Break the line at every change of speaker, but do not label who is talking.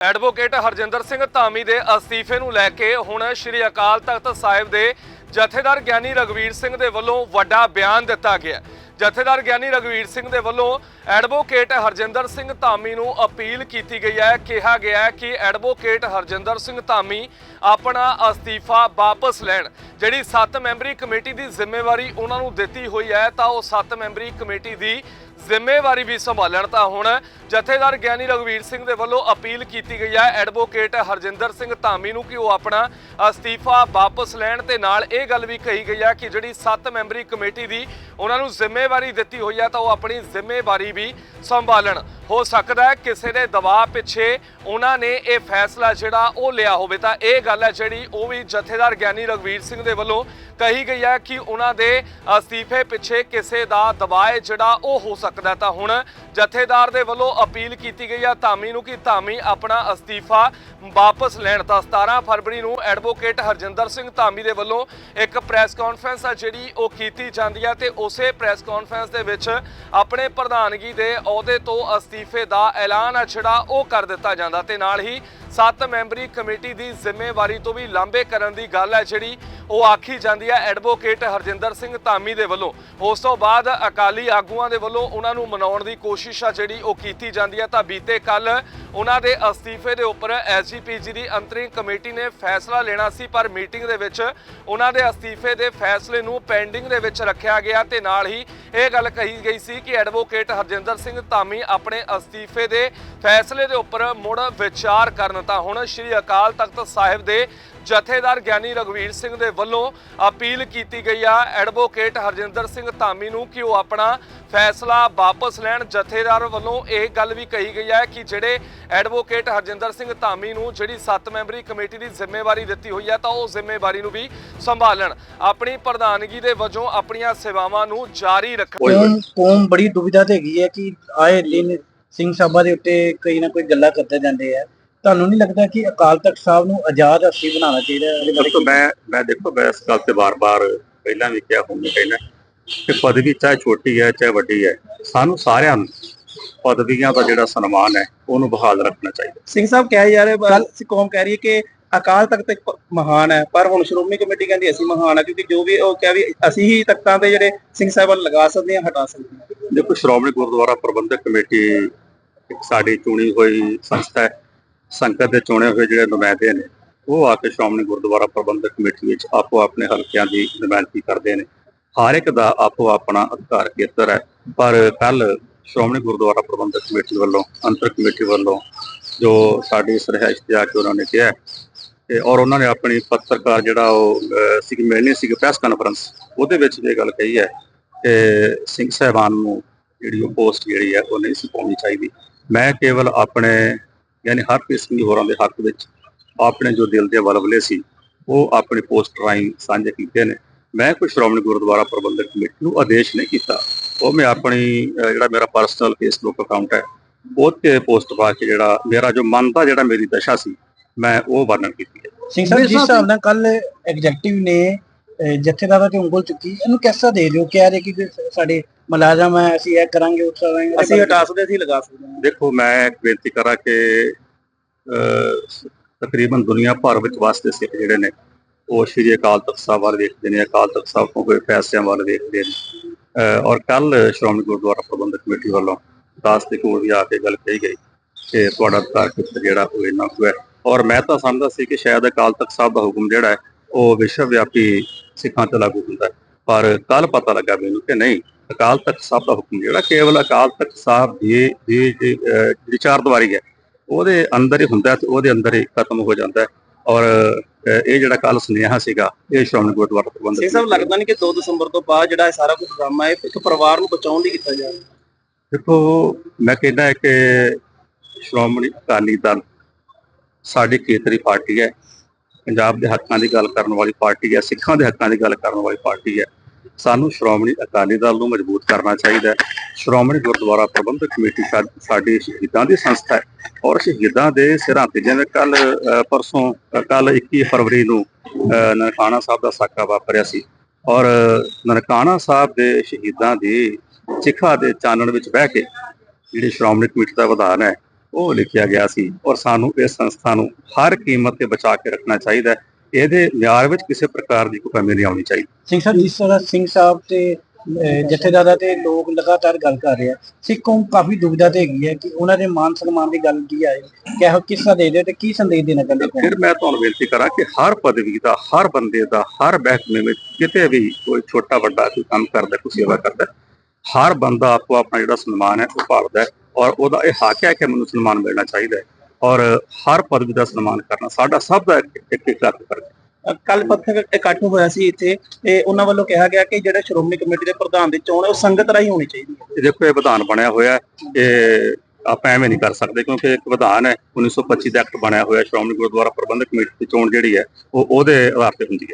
Advocate Harjinder Singh Dhami ਦੇ ਅਸਤੀਫੇ ਨੂੰ ਲੈ ਕੇ ਹੁਣ ਸ੍ਰੀ ਅਕਾਲ ਤਖਤ ਸਾਹਿਬ ਦੇ ਜਥੇਦਾਰ ਗਿਆਨੀ ਰਗਵੀਰ ਸਿੰਘ ਦੇ ਵੱਲੋਂ ਵੱਡਾ ਬਿਆਨ ਦਿੱਤਾ ਗਿਆ ਜਥੇਦਾਰ ਗਿਆਨੀ ਰਗਵੀਰ ਸਿੰਘ ਦੇ ਵੱਲੋਂ ਐਡਵੋਕੇਟ ਹਰਜਿੰਦਰ ਸਿੰਘ ਧਾਮੀ ਨੂੰ ਅਪੀਲ ਕੀਤੀ ਗਈ ਹੈ। ਕਿਹਾ ਗਿਆ ਹੈ ਕਿ ਐਡਵੋਕੇਟ ਹਰਜਿੰਦਰ ਸਿੰਘ ਧਾਮੀ ਆਪਣਾ ਅਸਤੀਫਾ ਵਾਪਸ ਲੈਣ। ਜਿਹੜੀ 7 ਮੈਂਬਰੀ ਕਮੇਟੀ ਦੀ ਜ਼ਿੰਮੇਵਾਰੀ ਉਹਨਾਂ ਨੂੰ ਦਿੱਤੀ ਹੋਈ ਹੈ, ਤਾਂ ਉਹ 7 ਮੈਂਬਰੀ ਕਮੇਟੀ ਦੀ ਜ਼ਿੰਮੇਵਾਰੀ ਵੀ ਸੰਭਾਲਣ, ਤਾਂ ਹੁਣ ਜਥੇਦਾਰ ਗਿਆਨੀ ਰਗਵੀਰ ਸਿੰਘ ਦੇ ਵੱਲੋਂ ਅਪੀਲ ਕੀਤੀ ਗਈ ਹੈ। ਐਡਵੋਕੇਟ ਹਰਜਿੰਦਰ ਸਿੰਘ ਧਾਮੀ ਨੂੰ ਕਿ ਉਹ ਆਪਣਾ ਅਸਤੀਫਾ ਵਾਪਸ ਲੈਣ ਤੇ ਨਾਲ ਇਹ ਗੱਲ ਵੀ ਕਹੀ ਗਈ ਹੈ ਕਿ ਜਿਹੜੀ 7 ਮੈਂਬਰੀ ਕਮੇਟੀ ਦੀ ਉਹਨਾਂ ਨੂੰ ਜ਼ਿੰਮੇਵਾਰੀ ਦਿੱਤੀ ਹੋਈ ਹੈ, ਤਾਂ ਉਹ ਆਪਣੀ ਜ਼ਿੰਮੇਵਾਰੀ ਵੀ ਸੰਭਾਲਣ। ਹੋ ਸਕਦਾ ਹੈ ਕਿਸੇ ਦੇ ਦਬਾਅ ਪਿੱਛੇ ਉਹਨਾਂ ਨੇ ਇਹ ਫੈਸਲਾ ਜਿਹੜਾ ਉਹ ਲਿਆ ਹੋਵੇ। ਤਾਂ ਇਹ ਗੱਲ ਹੈ ਜਿਹੜੀ ਉਹ ਵੀ ਜਥੇਦਾਰ ਗਿਆਨੀ ਰਗਵੀਰ ਸਿੰਘ ਦੇ ਵੱਲੋਂ ਕਹੀ ਗਈ ਹੈ ਕਿ ਉਹਨਾਂ ਦੇ ਅਸਤੀਫੇ ਪਿੱਛੇ ਕਿਸੇ ਦਾ ਦਬਾਅ ਜਿਹੜਾ ਉਹ ਹੋ ਸਕਦਾ ਤਾਂ ਹੁਣ ਜਥੇਦਾਰ ਦੇ ਵੱਲੋਂ ਅਪੀਲ ਕੀਤੀ ਗਈ ਹੈ ਧਾਮੀ ਨੂੰ ਕਿ ਧਾਮੀ ਆਪਣਾ ਅਸਤੀਫਾ ਵਾਪਸ ਲੈਣ। ਤਾਂ 17 ਫਰਵਰੀ ਨੂੰ ਐਡਵੋਕੇਟ ਹਰਜਿੰਦਰ ਸਿੰਘ ਧਾਮੀ ਦੇ ਵੱਲੋਂ ਇੱਕ ਪ੍ਰੈਸ ਕਾਨਫਰੰਸ ਆ ਜਿਹੜੀ ਉਹ ਕੀਤੀ ਜਾਂਦੀ ਹੈ ਤੇ ਉਸੇ ਪ੍ਰੈਸ ਕਾਨਫਰੰਸ ਦੇ ਵਿੱਚ ਆਪਣੇ ਪ੍ਰਧਾਨਗੀ ਦੇ ਅਹੁਦੇ ਤੋਂ ਅਸਤੀ ਅਸਤੀਫੇ ਦਾ ਐਲਾਨ ਆ ਜਿਹੜਾ ਉਹ ਕਰ ਦਿੱਤਾ ਜਾਂਦਾ ਤੇ ਨਾਲ ਹੀ 7 ਮੈਂਬਰੀ ਕਮੇਟੀ ਦੀ ਜ਼ਿੰਮੇਵਾਰੀ ਤੋਂ ਵੀ ਲਾਂਭੇ ਕਰਨ ਦੀ ਗੱਲ ਹੈ, ਜਿਹੜੀ ਉਹ ਆਖੀ ਜਾਂਦੀ ਹੈ ਐਡਵੋਕੇਟ ਹਰਜਿੰਦਰ ਸਿੰਘ ਧਾਮੀ ਦੇ ਵੱਲੋਂ। ਉਸ ਤੋਂ ਬਾਅਦ ਅਕਾਲੀ ਆਗੂਆਂ ਦੇ ਵੱਲੋਂ ਉਹਨਾਂ ਨੂੰ ਮਨਾਉਣ ਦੀ ਕੋਸ਼ਿਸ਼ ਆ ਜਿਹੜੀ ਉਹ ਕੀਤੀ ਜਾਂਦੀ ਹੈ। ਤਾਂ ਬੀਤੇ ਕੱਲ ਉਹਨਾਂ ਦੇ ਅਸਤੀਫੇ ਦੇ ਉੱਪਰ ਐਸਜੀਪੀਜੀ ਦੀ ਅੰਤਰਿਮ ਕਮੇਟੀ ਨੇ ਫੈਸਲਾ ਲੈਣਾ ਸੀ, ਪਰ ਮੀਟਿੰਗ ਦੇ ਵਿੱਚ ਉਹਨਾਂ ਦੇ ਅਸਤੀਫੇ ਦੇ ਫੈਸਲੇ ਨੂੰ ਪੈਂਡਿੰਗ ਦੇ ਵਿੱਚ ਰੱਖਿਆ ਗਿਆ ਤੇ ਨਾਲ ਹੀ ਇਹ ਗੱਲ ਕਹੀ ਗਈ ਸੀ ਕਿ ਐਡਵੋਕੇਟ ਹਰਜਿੰਦਰ ਸਿੰਘ ਧਾਮੀ ਆਪਣੇ ਅਸਤੀਫੇ ਦੇ ਫੈਸਲੇ ਦੇ ਉੱਪਰ ਮੁੜ ਵਿਚਾਰ ਕਰਨ ਤਾਂ ਹੁਣ ਸ੍ਰੀ ਅਕਾਲ ਤਖਤ ਸਾਹਿਬ ਦੇ ਜਥੇਦਾਰ ਗਿਆਨੀ ਰਗਵੀਰ ਸਿੰਘ ਦੇ ਵੱਲੋਂ ਅਪੀਲ ਕੀਤੀ ਗਈ ਆ। ਐਡਵੋਕੇਟ ਹਰਜਿੰਦਰ ਸਿੰਘ ਧਾਮੀ ਨੂੰ ਕਿ ਉਹ ਆਪਣਾ ਫੈਸਲਾ ਵਾਪਸ ਲੈਣ। ਜਥੇਦਾਰ ਵੱਲੋਂ ਇਹ ਗੱਲ ਵੀ ਕਹੀ ਗਈ ਹੈ ਕਿ ਜਿਹੜੇ ਐਡਵੋਕੇਟ ਹਰਜਿੰਦਰ ਸਿੰਘ ਧਾਮੀ ਨੂੰ ਜਿਹੜੀ 7 ਮੈਂਬਰੀ ਕਮੇਟੀ ਦੀ ਜ਼ਿੰਮੇਵਾਰੀ ਦਿੱਤੀ ਹੋਈ ਹੈ ਤਾਂ ਉਹ ਜ਼ਿੰਮੇਵਾਰੀ ਨੂੰ ਵੀ ਸੰਭਾਲਣ। ਆਪਣੀ ਪ੍ਰਧਾਨਗੀ ਦੇ ਵਜੋਂ ਆਪਣੀਆਂ ਸੇਵਾਵਾਂ ਨੂੰ ਜਾਰੀ ਰੱਖਣ
ਕੌਮ ਬੜੀ ਦੁਵਿਧਾ ਤੇ ਹੈਗੀ ਹੈ ਕਿ ਆਏ ਦਿਨ ਸਿੰਘ ਸਾਹਿਬਾਂ ਦੇ ਉੱਤੇ ਕਈ ਨਾ ਕੋਈ ਗੱਲਾਂ ਕਰਦੇ ਜਾਂਦੇ ਆ। ਤੁਹਾਨੂੰ ਨਹੀਂ ਲੱਗਦਾ ਕਿ ਅਕਾਲ ਤਖਤ ਸਾਹਿਬ ਨੂੰ ਆਜ਼ਾਦ ਹਸਤੀ ਬਣਾਉਣਾ ਚਾਹੀਦਾ ਹੈ?
ਦੇਖੋ ਮੈਂ ਮੈਂ ਦੇਖੋ ਮੈਂ ਇਸ ਗੱਲ ਤੇ ਬਾਰ-ਬਾਰ ਪਹਿਲਾਂ ਵੀ ਕਿਹਾ ਹੁਣ ਵੀ ਕਹਿਣਾ ਕਿ ਪਦਵੀ ਚਾਹੇ ਛੋਟੀ ਹੈ ਚਾਹੇ ਵੱਡੀ ਹੈ ਸਾਨੂੰ ਸਾਰਿਆਂ ਨੂੰ ਪਦਵੀਆਂ ਦਾ ਜਿਹੜਾ ਸਨਮਾਨ ਹੈ ਉਹਨੂੰ ਬਹਾਲ ਰੱਖਣਾ ਚਾਹੀਦਾ।
ਸਿੰਘ ਸਾਹਿਬ ਕਹਿ ਜਾ ਰਹੇ ਕੱਲ ਕੌਮ ਕਹਿ ਰਹੀ ਹੈ ਕਿ ਅਕਾਲ ਤਖਤ ਇੱਕ ਮਹਾਨ ਹੈ ਪਰ ਹੁਣ ਸ਼੍ਰੋਮਣੀ ਕਮੇਟੀ ਕਹਿੰਦੀ ਅਸੀਂ ਮਹਾਨ ਹੈ ਕਿਉਂਕਿ ਜੋ ਵੀ ਉਹ ਕਹਿ ਵੀ ਅਸੀਂ ਹੀ ਤਖਤਾਂ ਤੇ ਜਿਹੜੇ ਸਿੰਘ ਸਾਹਿਬਾਨ ਲਗਾ ਸਕਦੇ ਹਾਂ ਹਟਾ ਸਕਦੇ ਹਾਂ।
ਦੇਖੋ ਸ਼੍ਰੋਮਣੀ ਗੁਰਦੁਆਰਾ ਪ੍ਰਬੰਧਕ ਕਮੇਟੀ ਇੱਕ ਸਾਡੀ ਚੁਣੀ ਹੋਈ ਸੰਸਥਾ ਹੈ ਸੰਗਤ ਦੇ ਚੁਣੇ ਹੋਏ ਜਿਹੜੇ ਨੁਮਾਇੰਦੇ ਨੇ ਉਹ ਆ ਕੇ ਸ਼੍ਰੋਮਣੀ ਗੁਰਦੁਆਰਾ ਪ੍ਰਬੰਧਕ ਕਮੇਟੀ ਵਿੱਚ ਆਪੋ ਆਪਣੇ ਹਲਕਿਆਂ ਦੀ ਨੁਮਾਇੰਦਗੀ ਕਰਦੇ ਨੇ। ਹਰ ਇੱਕ ਦਾ ਆਪੋ ਆਪਣਾ ਅਧਿਕਾਰ ਖੇਤਰ ਹੈ ਪਰ ਕੱਲ ਸ਼੍ਰੋਮਣੀ ਗੁਰਦੁਆਰਾ ਪ੍ਰਬੰਧਕ ਕਮੇਟੀ ਵੱਲੋਂ ਅੰਤਰ ਕਮੇਟੀ ਵੱਲੋਂ ਜੋ ਸਾਡੀ ਸਰਹਾਇਸ਼ ਤੇ ਆ ਕੇ ਉਹਨਾਂ ਨੇ ਕਿਹਾ ਹੈ ਤੇ ਔਰ ਉਹਨਾਂ ਨੇ ਆਪਣੀ ਪੱਤਰਕਾਰ ਜਿਹੜਾ ਉਹ ਅਹ, ਸੀ ਮਿਲਣੀ ਸੀ ਪ੍ਰੈਸ ਕਾਨਫਰੰਸ ਉਹਦੇ ਵਿੱਚ ਇਹ ਗੱਲ ਕਹੀ ਹੈ ਕਿ ਸਿੰਘ ਸਾਹਿਬਾਨ ਨੂੰ ਜਿਹੜੀ ਉਹ ਪੋਸਟ ਜਿਹੜੀ ਹੈ ਉਹ ਨਹੀਂ ਸੀ ਪਾਉਣੀ ਚਾਹੀਦੀ। ਮੈਂ ਕੇਵਲ ਆਪਣੇ ਯਾਨੀ ਹਰਪ੍ਰੀਤ ਸਿੰਘ ਹੋਰਾਂ ਦੇ ਹੱਕ ਵਿੱਚ ਆਪਣੇ ਜੋ ਦਿਲ ਦੇ ਵਲਵਲੇ ਸੀ ਉਹ ਆਪਣੀ ਪੋਸਟ ਰਾਹੀਂ ਸਾਂਝੇ ਕੀਤੇ ਨੇ। ਮੈਂ ਕੋਈ ਸ਼੍ਰੋਮਣੀ ਗੁਰਦੁਆਰਾ ਪ੍ਰਬੰਧਕ ਕਮੇਟੀ ਨੂੰ ਆਦੇਸ਼ ਨਹੀਂ ਕੀਤਾ। ਉਹ ਮੈਂ ਆਪਣੀ ਜਿਹੜਾ ਮੇਰਾ ਪਰਸਨਲ ਫੇਸਬੁੱਕ ਅਕਾਊਂਟ ਹੈ ਉਹ ਤੇ ਪੋਸਟ ਪਾ ਕੇ ਜਿਹੜਾ ਮੇਰਾ ਜੋ ਮਨ ਦਾ ਜਿਹੜਾ ਮੇਰੀ ਦਸ਼ਾ ਸੀ ਮੈਂ ਉਹ ਵਰਣਨ ਕੀਤੀ ਹੈ।
ਸਿੰਘ ਸਾਹਿਬ ਜਿਸ ਹਿਸਾਬ ਨਾਲ ਕੱਲ ਐਗਜ਼ੈਕਟਿਵ ਨੇ ਜਥੇਦਾਰਾਂ ਤੇ ਉਂਗਲ ਚੁੱਕੀ। ਇਹਨੂੰ ਕਿਸਾ ਦੇ ਦਿਓ ਕਹਿ ਰਹੇ ਕਿ ਸਾਡੇ ਮੁਲਾਜ਼ਮ ਹੈ ਅਸੀਂ ਇਹ ਕਰਾਂਗੇ ਉਹ ਕਰਾਂਗੇ। ਅਸੀਂ ਹਟਾ ਸਕਦੇ ਅਸੀਂ ਲਗਾ ਸਕਦੇ ਹਾਂ।
ਦੇਖੋ ਮੈਂ ਇੱਕ ਬੇਨਤੀ ਕਰਾਂ ਕਿ ਤਕਰੀਬਨ ਦੁਨੀਆ ਭਰ ਵਿੱਚ ਵਸਦੇ ਸਿੱਖ ਜਿਹੜੇ ਨੇ ਉਹ ਸ਼੍ਰੀ ਅਕਾਲ ਤਖਤ ਸਾਹਿਬ ਵੱਲ ਵੇਖਦੇ ਨੇ ਅਕਾਲ ਤਖਤ ਸਾਹਿਬ ਤੋਂ ਹੋਏ ਫੈਸਲਿਆਂ ਵੱਲ ਵੇਖਦੇ ਨੇ। ਔਰ ਕੱਲ ਸ਼੍ਰੋਮਣੀ ਗੁਰਦੁਆਰਾ ਪ੍ਰਬੰਧਕ ਕਮੇਟੀ ਵੱਲੋਂ ਦਾਸ ਦੇ ਕੋਲ ਵੀ ਆ ਕੇ ਗੱਲ ਕਹੀ ਗਈ ਕਿ ਤੁਹਾਡਾ ਖੇਤਰ ਜਿਹੜਾ ਉਹ ਇੰਨਾ ਕੁ ਹੈ। ਔਰ ਮੈਂ ਤਾਂ ਸਮਝਦਾ ਸੀ ਕਿ ਸ਼ਾਇਦ ਅਕਾਲ ਤਖਤ ਸਾਹਿਬ ਦਾ ਹੁਕਮ ਜਿਹੜਾ ਹੈ ਉਹ ਵਿਸ਼ਵ ਵਿਆਪੀ ਸਿੱਖਾਂ ਤੇ ਲਾਗੂ ਹੁੰਦਾ ਹੈ। ਪਰ ਕੱਲ ਪਤਾ ਲੱਗਾ ਮੈਨੂੰ ਕਿ ਨਹੀਂ ਅਕਾਲ ਤਖਤ ਸਾਹਿਬ ਦਾ ਹੁਕਮ ਜਿਹੜਾ ਕੇਵਲ ਅਕਾਲ ਤਖਤ ਸਾਹਿਬ ਦੀ ਜਿਹੜੀ ਚਾਰ ਦੀਵਾਰੀ ਹੈ ਉਹਦੇ ਅੰਦਰ ਹੀ ਹੁੰਦਾ ਤੇ ਉਹਦੇ ਅੰਦਰ ਹੀ ਖਤਮ ਹੋ ਜਾਂਦਾ ਹੈ। ਔਰ ਇਹ ਜਿਹੜਾ ਕੱਲ ਸੁਨੇਹਾ ਸੀਗਾ ਇਹ ਸ਼੍ਰੋਮਣੀ ਗੁਰਦੁਆਰਾ ਪ੍ਰਬੰਧਕ
ਸਾਹਿਬ
ਕਮੇਟੀ
ਲੱਗਦਾ ਨਹੀਂ ਕਿ 2 ਦਸੰਬਰ ਤੋਂ ਬਾਅਦ ਜਿਹੜਾ ਇਹ ਸਾਰਾ ਕੁਝ ਡਰਾਮਾ ਹੈ ਇੱਕ ਪਰਿਵਾਰ ਨੂੰ ਬਚਾਉਣ ਲਈ ਕੀਤਾ ਜਾ ਰਿਹਾ
ਦੇਖੋ ਮੈਂ ਕਹਿੰਦਾ ਹੈ ਕਿ ਸ਼੍ਰੋਮਣੀ ਅਕਾਲੀ ਦਲ ਸਾਡੀ ਖੇਤਰੀ ਪਾਰਟੀ ਹੈ। ਪੰਜਾਬ ਦੇ ਹੱਕਾਂ ਦੀ ਗੱਲ ਕਰਨ ਵਾਲੀ ਪਾਰਟੀ ਹੈ, ਸਿੱਖਾਂ ਦੇ ਹੱਕਾਂ ਦੀ ਗੱਲ ਕਰਨ ਵਾਲੀ ਪਾਰਟੀ ਹੈ। ਸਾਨੂੰ ਸ਼੍ਰੋਮਣੀ ਅਕਾਲੀ ਦਲ ਨੂੰ ਮਜ਼ਬੂਤ ਕਰਨਾ ਚਾਹੀਦਾ ਹੈ। ਸ਼੍ਰੋਮਣੀ ਗੁਰਦੁਆਰਾ ਪ੍ਰਬੰਧਕ ਕਮੇਟੀ ਸਾਡੀ ਸ਼ਹੀਦਾਂ ਦੀ ਸੰਸਥਾ ਹੈ ਔਰ ਸ਼ਹੀਦਾਂ ਦੇ ਸਿਰਾਂ ਤੇ ਜਿਵੇਂ ਕੱਲ ਪਰਸੋਂ ਕੱਲ 21 ਫਰਵਰੀ ਨੂੰ ਨਨਕਾਣਾ ਸਾਹਿਬ ਦਾ ਸਾਕਾ ਵਾਪਰਿਆ ਸੀ ਔਰ ਨਨਕਾਣਾ ਸਾਹਿਬ ਦੇ ਸ਼ਹੀਦਾਂ ਦੀ ਚਿਖਾ ਦੇ ਚਾਨਣ ਵਿੱਚ ਬਹਿ ਕੇ ਜਿਹੜੀ ਸ਼੍ਰੋਮਣੀ ਕਮੇਟੀ ਦਾ ਵਿਧਾਨ ਹੈ ਉਹ ਲਿਖਿਆ ਗਿਆ ਸੀ ਔਰ ਸਾਨੂੰ ਇਸ ਸੰਸਥਾ ਨੂੰ ਹਰ ਕੀਮਤ ਤੇ ਬਚਾ ਕੇ ਰੱਖਣਾ ਚਾਹੀਦਾ ਹੈ। ਇਹਦੇ ਮਿਆਰ ਵਿੱਚ ਕਿਸੇ ਪ੍ਰਕਾਰ ਦੀ ਕੋਈ ਕਮੀ ਨਹੀਂ ਆਉਣੀ ਚਾਹੀਦੀ।
ਸਿੰਘ ਸਾਹਿਬ ਜਿਸ ਤਰ੍ਹਾਂ ਸਿੰਘ ਸਾਹਿਬ ਤੇ ਜਥੇਦਾਰਾਂ ਤੇ ਲੋਕ ਲਗਾਤਾਰ ਗੱਲ ਕਰ ਰਹੇ ਆ ਸਿੱਖ ਕੌਮ ਕਾਫੀ ਦੁਬਿਧਾ ਤੇ ਹੈਗੀ ਹੈ ਕਿ ਉਹਨਾਂ ਦੇ ਮਾਨ ਸਨਮਾਨ ਦੀ ਗੱਲ ਕੀ ਆਏ। ਕਿਹੋ ਕਿਸ ਦੇ ਦੇ ਤੇ ਕੀ ਸੰਦੇਸ਼ ਦੇਣਾ ਚਾਹੁੰਦੇ ਕੌਮ
ਫਿਰ ਮੈਂ ਤੁਹਾਨੂੰ ਬੇਨਤੀ ਕਰਾਂ ਕਿ ਹਰ ਪਦਵੀ ਦਾ ਹਰ ਬੰਦੇ ਦਾ ਹਰ ਮਹਿਕਮੇ ਵਿੱਚ ਕਿਤੇ ਵੀ ਕੋਈ ਛੋਟਾ ਵੱਡਾ ਕੋਈ ਕੰਮ ਕਰਦਾ ਕੋਈ ਸੇਵਾ ਕਰਦਾ ਹਰ ਬੰਦਾ ਆਪੋ ਆਪਣਾ ਜਿਹੜਾ ਸਨਮਾਨ ਹੈ ਉਹ ਭਾਲਦਾ ਹੈ। ਔਰ ਉਹਦਾ ਇਹ ਹੱਕ ਹੈ ਕਿ ਮੈਨੂੰ ਸਨਮਾਨ ਮਿਲਣਾ ਚਾਹੀਦਾ ਹੈ ਔਰ ਹਰ ਪਦਵੀ ਦਾ ਸਨਮਾਨ ਕਰਨਾ ਸਾਡਾ ਸਭ ਦਾ ਇੱਕ ਇੱਕ ਹੱਕ ਹੈ।
ਕੱਲ ਪੱਥਰ ਇਕੱਠ ਹੋਇਆ ਸੀ ਇੱਥੇ ਤੇ ਉਹਨਾਂ ਵੱਲੋਂ ਕਿਹਾ ਗਿਆ ਕਿ ਜਿਹੜਾ ਸ਼੍ਰੋਮਣੀ ਕਮੇਟੀ ਦੇ ਪ੍ਰਧਾਨ ਦੀ ਚੋਣ ਹੈ ਉਹ ਸੰਗਤ ਰਾਹੀਂ ਹੋਣੀ ਚਾਹੀਦੀ ਹੈ।
ਇਹ ਦੇਖੋ ਇਹ ਵਿਧਾਨ ਬਣਿਆ ਹੋਇਆ ਇਹ ਆਪਾਂ ਐਵੇਂ ਨਹੀਂ ਕਰ ਸਕਦੇ ਕਿਉਂਕਿ ਇੱਕ ਵਿਧਾਨ ਹੈ। 1925 ਦਾ ਐਕਟ ਬਣਿਆ ਹੋਇਆ ਸ਼੍ਰੋਮਣੀ ਗੁਰਦੁਆਰਾ ਪ੍ਰਬੰਧਕ ਕਮੇਟੀ ਦੀ ਚੋਣ ਜਿਹੜੀ ਹੈ ਉਹ ਉਹਦੇ ਆਧਾਰ ਤੇ ਹੁੰਦੀ ਹੈ।